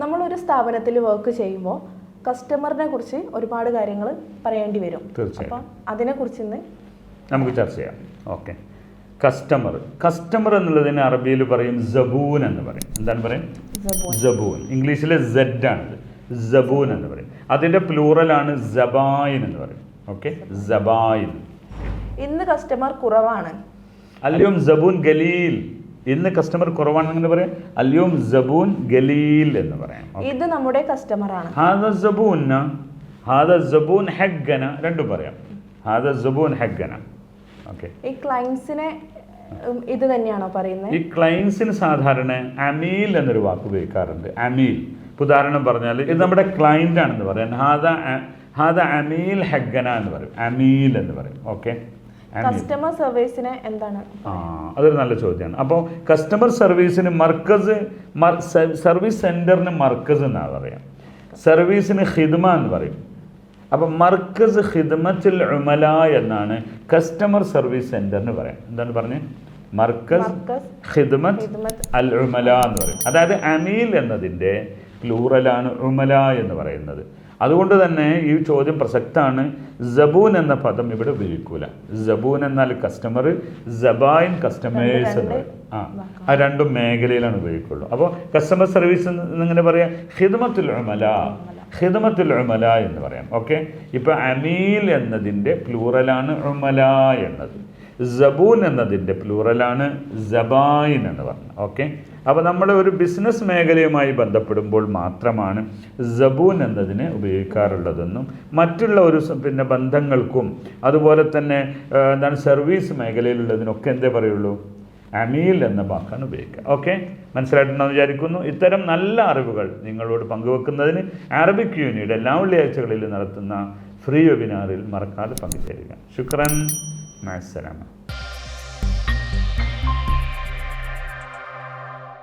നമ്മളൊരു സ്ഥാപനത്തിൽ വർക്ക് ചെയ്യുമ്പോൾ കസ്റ്റമറിനെ കുറിച്ച് ഒരുപാട് കാര്യങ്ങൾ പറയേണ്ടി വരും. തീർച്ചയായും അതിനെക്കുറിച്ച് ഇന്ന് നമുക്ക് ചർച്ച ചെയ്യാം. ഓക്കെ കസ്റ്റമർ കസ്റ്റമർ എന്നുള്ളതിന് അറബിയിൽ പറയും ജബൂൻ എന്ന് പറയും. എന്താണ് പറയും? ജബൂൻ. ജബൂൻ ഇംഗ്ലീഷിലെ സെഡ് ആണിത്. ജബൂൻ എന്ന് പറയും. അതിന്റെ പ്ലൂറലാണ് ജബായിൻ എന്ന് പറയും. ഓക്കെ ജബായിൻ ഇന്ന് കസ്റ്റമർ കുറവാണ്. അല്ലയോ ജബൂൻ ഗലീൽ. ഇന്ന് കസ്റ്റമർ കുറവാണെന്ന് പറയാം? അല്യോം ജബൂൻ ഗലീൽ എന്ന് പറയാം. ഇത് നമ്മുടെ കസ്റ്റമറാണ് ഹാദ ജബൂന ഹാദ ജബൂൻ ഹെഗന രണ്ടും പറയാം. ഹാദ ജബൂൻ ഹെഗന ഓക്കെ ഈ ക്ലൈൻസിനെ ഇത് തന്നെയാണോ പറയുന്നത്? ഈ ക്ലൈൻസിന് സാധാരണ അമീൽ എന്നൊരു വാക്ക് ഉപയോഗിക്കാറുണ്ട്. അമീൽ. ഉദാഹരണം പറഞ്ഞാൽ ഇത് നമ്മുടെ ക്ലൈന്റ് ആണെന്ന് പറയാം. ഹാദ ഹാദ അമീൽ ഹെഗന എന്ന് പറയും. അമീൽ എന്ന് പറയും. ഓക്കെ കസ്റ്റമർ സർവീസിനെ എന്താണ്? ആ അതൊരു നല്ല ചോദ്യമാണ് അപ്പോൾ കസ്റ്റമർ സർവീസിന് മർക്കസ് സർവീസ് സെന്ററിന് മർക്കസ് എന്നാണ് പറയാം. സർവീസിന് ഹിദ്മ എന്ന് പറയും. അപ്പം മർക്കസ് ഹിദ്മത്തിൽ ഉമല എന്നാണ് കസ്റ്റമർ സർവീസ് സെന്ററിന് പറയാം. എന്താണ് പറഞ്ഞത് മർക്കസ് ഖിദ്മത്ത് അൽ ഉമല എന്ന് പറയും. അതായത് അമീൽ എന്നതിന്റെ പ്ലൂറലാണ് ഉമല എന്ന് പറയുന്നത്. അതുകൊണ്ട് തന്നെ ഈ ചോദ്യം പ്രസക്തമാണ് ജബൂൻ എന്ന പദം ഇവിടെ ഉപയോഗിക്കൂല. ജബൂൻ എന്നാൽ കസ്റ്റമർ ജബായിൻ കസ്റ്റമേഴ്സ് എന്ന് ആ ആ രണ്ടും മേഖലയിലാണ് ഉപയോഗിക്കുള്ളൂ. അപ്പോൾ കസ്റ്റമർ സർവീസ് എന്നിങ്ങനെ പറയാം ഹിദ്മത്തുൽ ഉമല. ഹിദ്മത്തുൽ ഉമല. എന്ന് പറയാം. ഓക്കെ ഇപ്പോൾ അമീൽ എന്നതിന്റെ പ്ലൂറലാണ് ഉമല എന്നത്. ജബൂൻ എന്നതിന്റെ പ്ലൂറലാണ് ജബായിൻ എന്ന് പറഞ്ഞത്. ഓക്കെ? അപ്പോൾ നമ്മൾ ഒരു ബിസിനസ് മേഖലയുമായി ബന്ധപ്പെടുമ്പോൾ മാത്രമാണ് ജബൂൻ എന്നതിനെ ഉപയോഗിക്കാറുള്ളതെന്നും മറ്റുള്ള ഒരു പിന്നെ ബന്ധങ്ങൾക്കും അതുപോലെ തന്നെ എന്താണ് സർവീസ് മേഖലയിലുള്ളതിനൊക്കെ എന്തേ പറയുള്ളൂ? അമീൽ എന്ന വാക്കാണ് ഉപയോഗിക്കുക. ഓക്കെ? മനസ്സിലായിട്ടുണ്ടെന്ന് വിചാരിക്കുന്നു? ഇത്തരം നല്ല അറിവുകൾ നിങ്ങളോട് പങ്കുവെക്കുന്നതിന് അറബിക് യൂണിയുടെ എല്ലാ വെള്ളിയാഴ്ചകളിൽ നടത്തുന്ന ഫ്രീ വെബിനാറിൽ മറക്കാതെ പങ്കുചേരുക. ശുക്രൻ. مع السلامة.